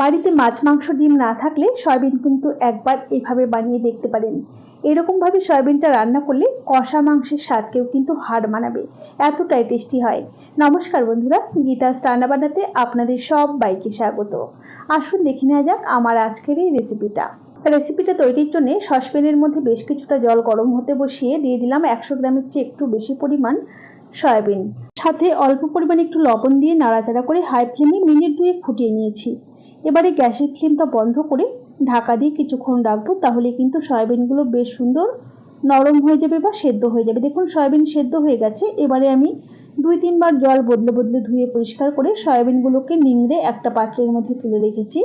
বাড়িতে মাছ, মাংস, ডিম না থাকলে সয়াবিন কিন্তু একবার এভাবে বানিয়ে দেখতে পারেন। এরকমভাবে সয়াবিনটা রান্না করলে কষা মাংসের স্বাদকেও কিন্তু হাড় মানাবে। এতটাই টেস্টি হয়। নমস্কার বন্ধুরা গীতাস রান্না বানাতে আপনাদের সব বাইকে স্বাগত। আসুন দেখে নেওয়া যাক আমার আজকের এই রেসিপিটা রেসিপিটা তৈরির জন্য সসপ্যানের মধ্যে বেশ কিছুটা জল গরম হতে বসিয়ে দিয়ে দিলাম একশো গ্রামের চেয়ে একটু বেশি পরিমাণ সয়াবিন। সাথে অল্প পরিমাণে একটু লবণ দিয়ে নাড়াচাড়া করে হাই ফ্লেমে মিনিট দুয়েক ফুটিয়ে নিয়েছি। এবারে গ্যাসের ফ্লেমটা বন্ধ করে ঢাকা দিয়ে কিছুক্ষণ রাখব, তাহলে কিন্তু সয়াবিনগুলো বেশ সুন্দর নরম হয়ে যাবে বা সেদ্ধ হয়ে যাবে। দেখুন, সয়াবিন সেদ্ধ হয়ে গেছে। এবারে আমি দুই তিনবার জল বদলে বদলে ধুয়ে পরিষ্কার করে সয়াবিনগুলোকে নিংড়ে একটা পাত্রের মধ্যে তুলে রেখেছি।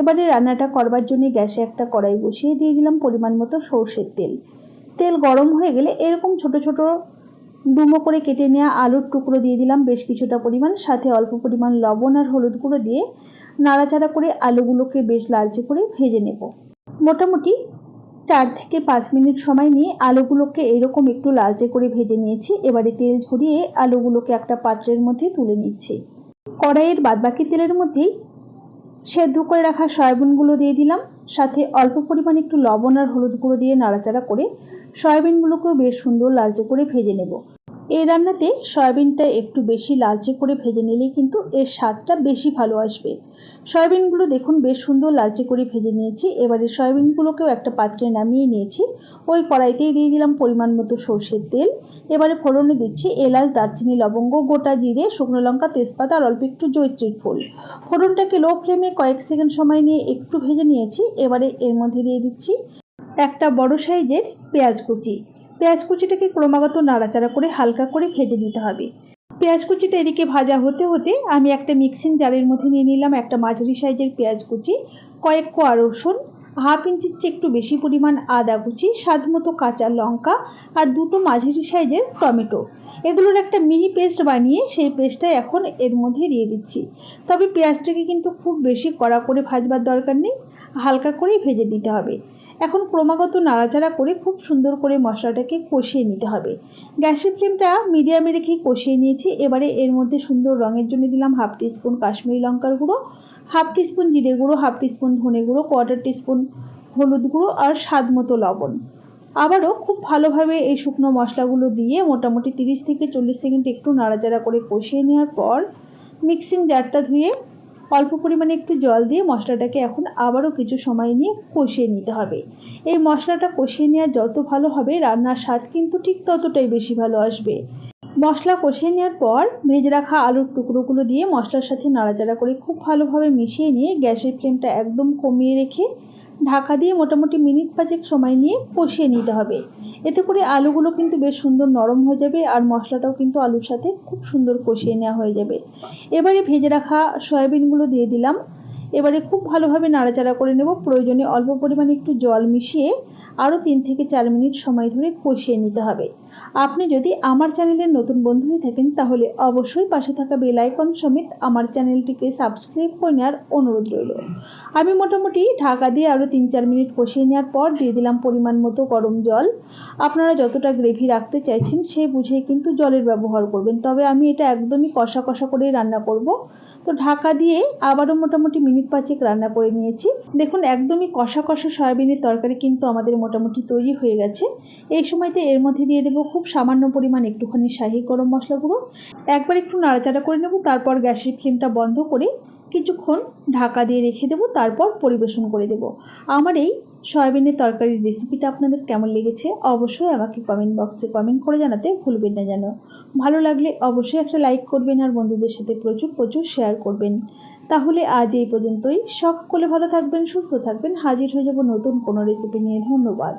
এবারে রান্নাটা করবার জন্য গ্যাসে একটা কড়াই বসিয়ে দিয়ে দিলাম পরিমাণ মতো সর্ষের তেল। তেল গরম হয়ে গেলে এরকম ছোট ছোট ডুমো করে কেটে নেওয়া আলুর টুকরো দিয়ে দিলাম বেশ কিছুটা পরিমাণ, সাথে অল্প পরিমাণ লবণ আর হলুদ গুঁড়ো দিয়ে নাড়াচাড়া করে আলুগুলোকে বেশ লালচে করে ভেজে নেব। মোটামুটি চার থেকে পাঁচ মিনিট সময় নিয়ে আলুগুলোকে এরকম একটু লালচে করে ভেজে নিয়েছি। এবারে তেল ঝরিয়ে আলুগুলোকে একটা পাত্রের মধ্যে তুলে নিচ্ছি। কড়াইয়ের বাদবাকি তেলের মধ্যেই সেদ্ধ করে রাখা সয়াবিনগুলো দিয়ে দিলাম। সাথে অল্প পরিমাণে একটু লবণ আর হলুদ গুঁড়ো দিয়ে নাড়াচাড়া করে সয়াবিনগুলোকেও বেশ সুন্দর লালচে করে ভেজে নেব। এই রান্নাতে সয়াবিনটা একটু বেশি লালচে করে ভেজে নিলেই কিন্তু এর স্বাদটা বেশি ভালো আসবে। সয়াবিনগুলো দেখুন বেশ সুন্দর লালচে করে ভেজে নিয়েছি। এবারে সয়াবিনগুলোকেও একটা পাত্রে নামিয়ে নিয়েছি। ওই কড়াইতেই দিয়ে দিলাম পরিমাণ মতো সর্ষের তেল। এবারে ফোড়নে দিচ্ছি এলাচ, দারচিনি, লবঙ্গ, গোটা জিরে, শুকনো লঙ্কা, তেজপাতা আর অল্প একটু জৈত্রীর ফুল ফোড়নটাকে লো ফ্লেমে কয়েক সেকেন্ড সময় নিয়ে একটু ভেজে নিয়েছি। এবারে এর মধ্যে দিয়ে দিচ্ছি একটা বড় সাইজের পেঁয়াজ কুচি। পেঁয়াজ কুচিটাকে ক্রমাগত নাড়াচাড়া করে হালকা করে ভেজে নিতে হবে। পেঁয়াজ কুচিটা এদিকে ভাজা হতে হতে আমি একটা মিক্সিং জারের মধ্যে নিয়ে নিলাম একটা মাঝারি সাইজের পেঁয়াজ কুচি, কয়েক কোয়া রসুন, হাফ ইঞ্চির চেয়ে একটু বেশি পরিমাণ আদা কুচি, স্বাদ মতো কাঁচা লঙ্কা আর দুটো মাঝারি সাইজের টমেটো। এগুলোর একটা মিহি পেস্ট বানিয়ে সেই পেস্টটা এখন এর মধ্যে দিয়ে দিচ্ছি। তবে পেঁয়াজটাকে কিন্তু খুব বেশি কড়া করে ভাজবার দরকার নেই, হালকা করেই ভেজে দিতে হবে। এখন ক্রমাগত নাড়াচাড়া করে খুব সুন্দর করে মশলাটাকে কষিয়ে নিতে হবে। গ্যাসের ফ্লেমটা মিডিয়ামে রেখেই কষিয়ে নিয়েছি। এবারে এর মধ্যে সুন্দর রঙের জন্য দিলাম হাফ টিস্পুন কাশ্মীরি লঙ্কার গুঁড়ো, হাফ টিস্পুন জিরে গুঁড়ো, হাফ টিস্পুন ধনে গুঁড়ো, কোয়ার্টার টিস্পুন হলুদ গুঁড়ো আর স্বাদ মতো লবণ। আবারও খুব ভালোভাবে এই শুকনো মশলাগুলো দিয়ে মোটামুটি তিরিশ থেকে চল্লিশ সেকেন্ড একটু নাড়াচাড়া করে কষিয়ে নেওয়ার পর মিক্সিং জারটা ধুয়ে অল্প পরিমাণে একটু জল দিয়ে মশলাটাকে এখন আবারও কিছু সময় নিয়ে কষিয়ে নিতে হবে। এই মশলাটা কষিয়ে নেওয়া যত ভালো হবে, রান্নার স্বাদ কিন্তু ঠিক ততটাই বেশি ভালো আসবে। মশলা কষিয়ে নেওয়ার পর ভেজে রাখা আলুর টুকরোগুলো দিয়ে মশলার সাথে নাড়াচাড়া করে খুব ভালোভাবে মিশিয়ে নিয়ে গ্যাসের ফ্লেমটা একদম কমিয়ে রেখে ঢাকা দিয়ে মোটামুটি মিনিট পাঁচেক সময় নিয়ে কষিয়ে নিতে হবে। এতে করে আলুগুলো কিন্তু বেশ সুন্দর নরম হয়ে যাবে আর মশলাটাও কিন্তু আলুর সাথে খুব সুন্দর কষিয়ে নেওয়া হয়ে যাবে। এবারে ভেজে রাখা সয়াবিনগুলো দিয়ে দিলাম। এবারে খুব ভালোভাবে নাড়াচাড়া করে নেব। প্রয়োজনে অল্প পরিমাণে একটু জল মিশিয়ে আরও তিন থেকে চার মিনিট সময় ধরে কষিয়ে নিতে হবে। আপনি যদি আমার চ্যানেলের নতুন বন্ধু হয়ে থাকেন, তাহলে অবশ্যই পাশে থাকা বেল আইকন সমেত আমার চ্যানেলটিকে সাবস্ক্রাইব করে নেওয়ার অনুরোধ রইল। আমি মোটামুটি ঢাকা দিয়ে আরও তিন চার মিনিট কষিয়ে নেওয়ার পর দিয়ে দিলাম পরিমাণ মতো গরম জল। আপনারা যতটা গ্রেভি রাখতে চাইছেন, সে বুঝেই কিন্তু জলের ব্যবহার করবেন। তবে আমি এটা একদমই কষা কষা করেই রান্না করব। তো ঢাকা দিয়ে আবারও মোটামুটি মিনিট পাঁচেক রান্না করে নিয়েছি। দেখুন, একদমই কষা কষা সয়াবিনের তরকারি কিন্তু আমাদের মোটামুটি তৈরি হয়ে গেছে। এই সময়তে এর মধ্যে দিয়ে দেবো খুব সামান্য পরিমাণ একটুখানি শাহি গরম মশলা গুঁড়ো একবার একটু নাড়াচাড়া করে নেব, তারপর গ্যাসের ফ্লেমটা বন্ধ করে কিছুক্ষণ ঢাকা দিয়ে রেখে দেবো, তারপর পরিবেশন করে দেব। আমার এই সয়াবিনের তরকারির রেসিপিটা আপনাদের কেমন লেগেছে অবশ্যই আমাকে কমেন্ট বক্সে কমেন্ট করে জানাতে ভুলবেন না যেন। ভালো লাগলে অবশ্যই একটা লাইক করবেন আর বন্ধুদের সাথে প্রচুর প্রচুর শেয়ার করবেন। তাহলে আজ এই পর্যন্তই। সকলে ভালো থাকবেন, সুস্থ থাকবেন। হাজির হয়ে যাব নতুন কোনো রেসিপি নিয়ে। ধন্যবাদ।